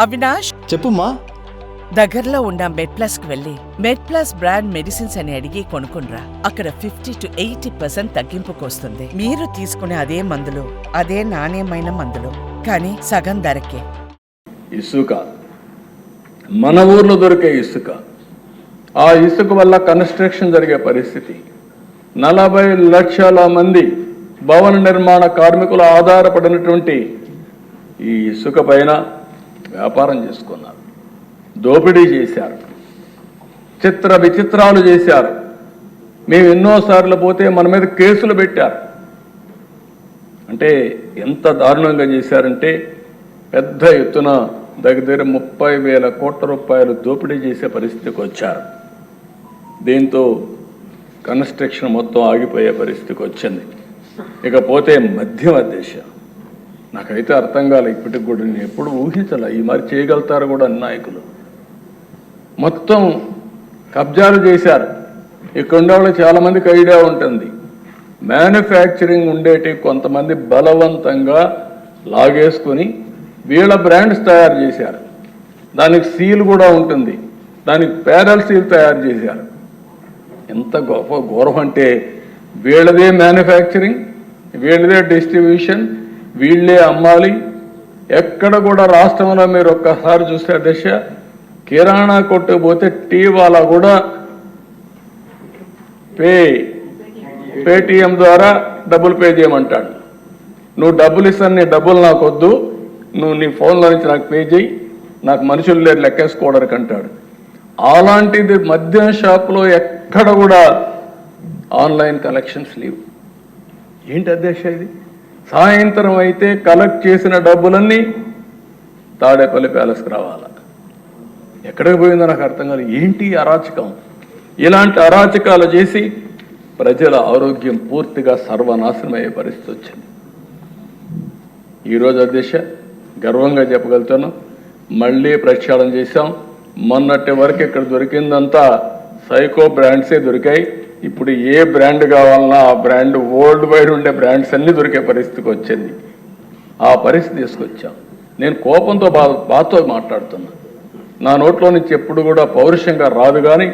అవినాష్? చెప్పుమా దగ్గరలో ఉన్న మెడ్ ప్లస్కు వెళ్ళి మెడ్ ప్లస్ బ్రాండ్ మెడిసిన్స్ అని అడిగి కొనుక్కునరా అక్కడ ఫిఫ్టీ టు ఎయిటీ పర్సెంట్ తగ్గింపుకు వస్తుంది మీరు తీసుకునే అదే మందులు అదే నాణ్యమైన మందులు. కానీ సగం ధరకే. ఇసుక. మన ఊర్లో దొరికే ఇసుక. ఆ ఇసుక వల్ల కన్స్ట్రక్షన్ జరిగే పరిస్థితి. నలభై లక్షల మంది భవన నిర్మాణ కార్మికులు ఆధారపడినటువంటి ఈ ఇసుక పైన వ్యాపారం చేసుకున్నారు. దోపిడీ చేశారు. చిత్ర విచిత్రాలు చేశారు. మేము ఎన్నోసార్లు పోతే మన మీద కేసులు పెట్టారు. అంటే ఎంత దారుణంగా చేశారంటే పెద్ద ఎత్తున దగ్గర దగ్గర ముప్పై వేల కోట్ల రూపాయలు దోపిడీ చేసే పరిస్థితికి వచ్చారు. దీంతో కన్స్ట్రక్షన్ మొత్తం ఆగిపోయే పరిస్థితికి వచ్చింది. ఇకపోతే మధ్యమ దేశం. నాకైతే అర్థం కాలే ఇప్పటికి కూడా. నేను ఎప్పుడు ఊహించాల. ఈ మరి చేయగలుగుతారు కూడా అన్ని నాయకులు. మొత్తం కబ్జాలు చేశారు. ఇక్కడ ఉండే చాలామందికి ఐడియా ఉంటుంది. మ్యానుఫ్యాక్చరింగ్ ఉండేటి కొంతమంది బలవంతంగా లాగేసుకొని వీళ్ళ బ్రాండ్స్ తయారు చేశారు. దానికి సీల్ కూడా ఉంటుంది. దానికి పేరల్ సీల్ తయారు చేశారు. ఎంత గొప్ప గౌరవం అంటే వీళ్ళదే మ్యానుఫ్యాక్చరింగ్ వీళ్ళదే డిస్ట్రిబ్యూషన్ వీళ్ళే అమ్మాలి. ఎక్కడ కూడా రాష్ట్రంలో మీరు ఒక్కసారి చూస్తే దశ కిరాణా కొట్టు పోతే టీ వాళ్ళ కూడా పే పేటిఎం ద్వారా డబ్బులు పే చేయమంటాడు. నువ్వు డబ్బులు ఇస్తాను నీ డబ్బులు నాకు వద్దు నువ్వు నీ ఫోన్లో నుంచి నాకు పే చేయి నాకు మనుషులు లేరు లెక్కేసుకోవడానికి అంటాడు. అలాంటిది మద్యం షాప్లో ఎక్కడ కూడా ఆన్లైన్ కలెక్షన్స్ లేవు. ఏంటి అధ్యక్ష ఇది? సాయంత్రం అయితే కలెక్ట్ చేసిన డబ్బులన్నీ తాడేపల్లి ప్యాలెస్కి రావాలా? ఎక్కడికి పోయిందో నాకు అర్థం కాదు. ఏంటి అరాచకం? ఇలాంటి అరాచకాలు చేసి ప్రజల ఆరోగ్యం పూర్తిగా సర్వనాశనం అయ్యే పరిస్థితి వచ్చింది. ఈరోజు అధ్యక్ష గర్వంగా చెప్పగలుగుతాను మళ్ళీ ప్రక్షాళన చేశాం. మొన్నటి వరకు ఇక్కడ దొరికిందంతా సైకో బ్రాండ్సే దొరికాయి. ఇప్పుడు ఏ బ్రాండ్ కావాలన్నా ఆ బ్రాండ్ వరల్డ్ వైడ్ ఉండే బ్రాండ్స్ అన్నీ దొరికే పరిస్థితికి వచ్చింది. ఆ పరిస్థితి తీసుకొచ్చాం. నేను కోపంతో బా బాధతో మాట్లాడుతున్నా. నా నోట్లో నుంచి ఎప్పుడు కూడా పౌరుషంగా రాదు కానీ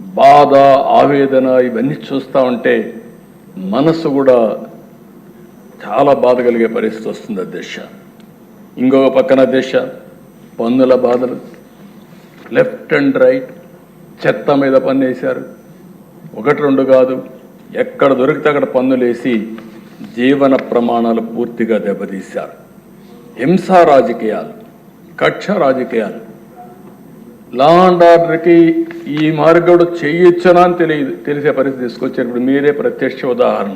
బాధ ఆవేదన ఇవన్నీ చూస్తూ ఉంటే మనసు కూడా చాలా బాధ కలిగే పరిస్థితి వస్తుంది అధ్యక్ష ఇంకొక పక్కన అధ్యక్ష పన్నుల బాధలు. లెఫ్ట్ అండ్ రైట్ చెత్త మీద పన్నేశారు. ఒకటి రెండు కాదు. ఎక్కడ దొరికితే అక్కడ పన్నులేసి జీవన ప్రమాణాలు పూర్తిగా దెబ్బతీశారు. హింసా రాజకీయాలు కక్ష రాజకీయాలు. లా అండ్ ఆర్డర్కి ఈ మార్గడు చెయ్యొచ్చనా అని తెలియదు తెలిసే పరిస్థితి తీసుకొచ్చారు. ఇప్పుడు మీరే ప్రత్యక్ష ఉదాహరణ.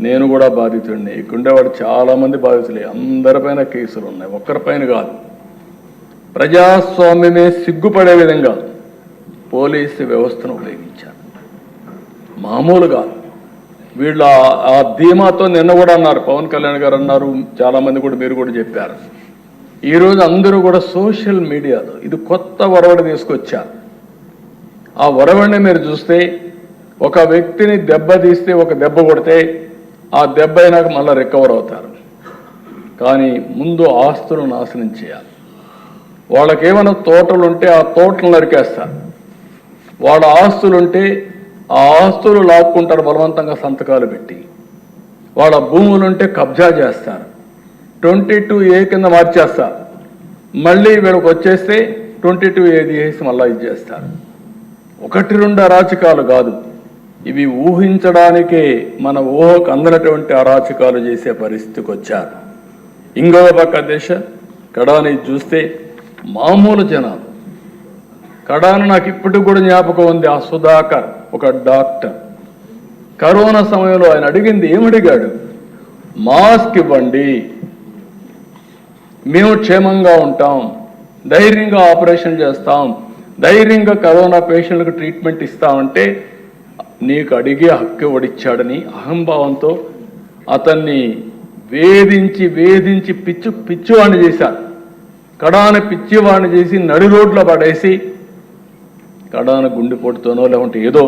నేను కూడా బాధితుడిని. ఇక్కడుండేవాడు చాలామంది బాధితులే. అందరిపైన కేసులు ఉన్నాయి. ఒక్కరిపైన కాదు. ప్రజాస్వామ్యమే సిగ్గుపడే విధంగా పోలీసు వ్యవస్థను ఉపయోగించారు. మామూలుగా. వీళ్ళ వీళ్ళు ఆ- ధీమాతో నిన్న కూడా అన్నారు. పవన్ కళ్యాణ్ గారు అన్నారు. చాలా మంది కూడా మీరు కూడా చెప్పారు. ఈరోజు అందరూ కూడా సోషల్ మీడియాలో ఇది కొత్త ఒరవడి తీసుకొచ్చారు. ఆ ఒరవడిని మీరు చూస్తే ఒక వ్యక్తిని దెబ్బ తీస్తే ఒక దెబ్బ కొడితే ఆ దెబ్బ అయినాక మళ్ళీ రికవర్ అవుతారు. కానీ ముందు ఆస్తులు నాశనం చేయాలి. వాళ్ళకేమైనా తోటలుంటే తోటలు ఉంటే ఆ తోటలు నరికేస్తారు. వాళ్ళ ఆస్తులుంటే ఆ ఆస్తులు లాక్కుంటారు బలవంతంగా సంతకాలు పెట్టి. వాళ్ళ భూములుంటే కబ్జా చేస్తారు. ట్వంటీ టూ ఏ కింద మార్చేస్తారు. మళ్ళీ వీళ్ళకి వచ్చేస్తే ట్వంటీ టూ ఏది వేసి మళ్ళీ ఇది చేస్తారు. ఒకటి రెండు అరాచకాలు కాదు. ఇవి ఊహించడానికే మన ఊహకు అందనటువంటి అరాచకాలు చేసే పరిస్థితికి వచ్చారు. ఇంకొక పక్క దేశ కడాని చూస్తే మామూలు జనాలు. కడాను నాకు ఇప్పటికి కూడా జ్ఞాపకం ఉంది ఆ సుధాకర్. ఒక డాక్టర్. కరోనా సమయంలో ఆయన అడిగింది ఏమడిగాడు? మాస్క్ ఇవ్వండి. మేము క్షేమంగా ఉంటాం. ధైర్యంగా ఆపరేషన్ చేస్తాం. ధైర్యంగా కరోనా పేషెంట్లకు ట్రీట్మెంట్ ఇస్తామంటే నీకు అడిగే హక్కు ఎవడిచ్చాడని అహంభావంతో అతన్ని వేధించి వేధించి పిచ్చు పిచ్చివాణ్ణి చేశారు కడాన పిచ్చివాణ్ణి చేసి నడి రోడ్లో పడేసి కడాన గుండెపోటుతోనో లేకుంటే ఏదో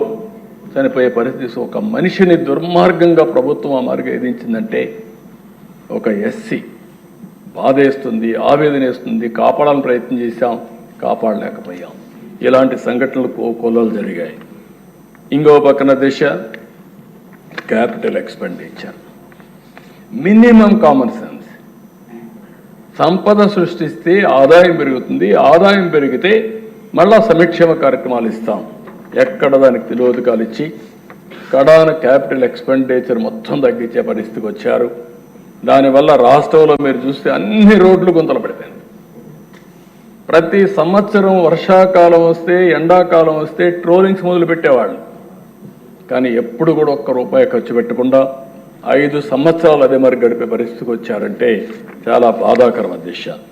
చనిపోయే పరిస్థితి ఒక మనిషిని దుర్మార్గంగా ప్రభుత్వం ఆ మార్గం ఏదించిందంటే ఒక ఎస్సీ బాధేస్తుంది ఆవేదన వేస్తుంది కాపాడాలని ప్రయత్నం చేశాం కాపాడలేకపోయాం. ఇలాంటి సంఘటనలు కో- జరిగాయి. ఇంకో పక్కన దిశ capital expenditure. Minimum common sense. సంపద సృష్టిస్తే ఆదాయం పెరుగుతుంది ఆదాయం పెరిగితే మళ్ళా సమక్షేమ కార్యక్రమాలు ఇస్తాం. ఎక్కడ దానికి తిలోదకాలు ఇచ్చి కడాన క్యాపిటల్ ఎక్స్పెండిచర్ మొత్తం తగ్గించే పరిస్థితికి వచ్చారు. దానివల్ల రాష్ట్రంలో మీరు చూస్తే అన్ని రోడ్లు గుంతలు పడిపోయింది ప్రతి సంవత్సరం వర్షాకాలం వస్తే ఎండాకాలం వస్తే ట్రోలింగ్స్ మొదలుపెట్టేవాళ్ళు కానీ ఎప్పుడు కూడా ఒక్క రూపాయి ఖర్చు పెట్టకుండా ఐదు సంవత్సరాలు అదే మరి గడిపే పరిస్థితికి వచ్చారంటే చాలా బాధాకరం అధ్యక్ష